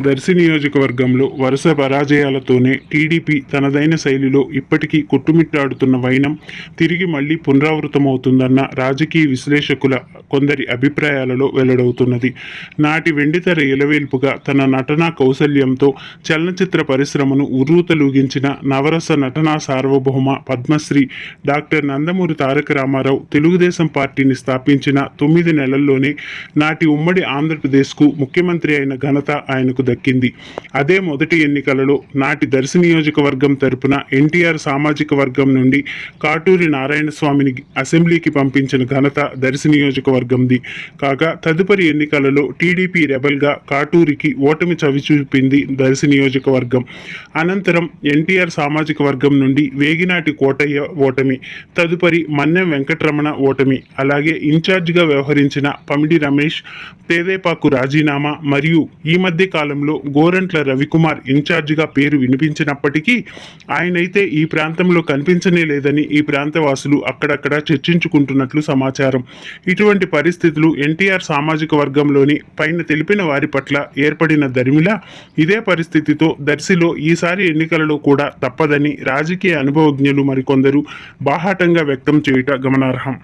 దర్శి నియోజకవర్గంలో వరుస పరాజయాలతోనే టీడీపీ తనదైన శైలిలో ఇప్పటికీ కొట్టుమిట్టాడుతున్న వైనం తిరిగి మళ్ళీ పునరావృతమవుతుందన్న రాజకీయ విశ్లేషకుల కొందరి అభిప్రాయాలలో వెల్లడవుతున్నది. నాటి వెండితెర ఎలవేల్పుగా తన నటనా కౌశల్యంతో చలనచిత్ర పరిశ్రమను ఉర్రూతలూగించిన నవరస నటనా సార్వభౌమ పద్మశ్రీ డాక్టర్ నందమూరి తారక రామారావు తెలుగుదేశం పార్టీని స్థాపించిన తొమ్మిది నెలల్లోనే నాటి ఉమ్మడి ఆంధ్రప్రదేశ్కు ముఖ్యమంత్రి అయిన ఘనత ఆయనకు దక్కింది. అదే మొదటి ఎన్నికలలో నాటి దర్శి నియోజకవర్గం తరపున ఎన్టీఆర్ సామాజిక వర్గం నుండి కాటూరి నారాయణస్వామిని అసెంబ్లీకి పంపించిన ఘనత దర్శి నియోజకవర్గంది. కాగా తదుపరి ఎన్నికలలో టీడీపీ రెబల్గా కాటూరికి ఓటమి చవిచూపింది దర్శి నియోజకవర్గం. అనంతరం ఎన్టీఆర్ సామాజిక వర్గం నుండి వేగినాటి కోటయ్య ఓటమి తదుపరి మన్నెం వెంకటరమణ ఓటమి అలాగే ఇన్ఛార్జిగా వ్యవహరించిన పమిడి రమేష్ తేదేపాకు రాజీనామా మరియు ఈ మధ్య కాలం కాలంలో గోరంట్ల రవికుమార్ ఇన్ఛార్జిగా పేరు వినిపించినప్పటికీ ఆయనైతే ఈ ప్రాంతంలో కనిపించనే లేదని ఈ ప్రాంతవాసులు అక్కడక్కడ చర్చించుకుంటున్నట్లు సమాచారం. ఇటువంటి పరిస్థితులు ఎన్టీఆర్ సామాజిక వర్గంలోని పైన తెలిపిన వారి పట్ల ఏర్పడిన దరిమిలా ఇదే పరిస్థితితో దర్శిలో ఈసారి ఎన్నికలలో కూడా తప్పదని రాజకీయ అనుభవజ్ఞులు మరికొందరు బాహాటంగా వ్యక్తం చేయుట గమనార్హం.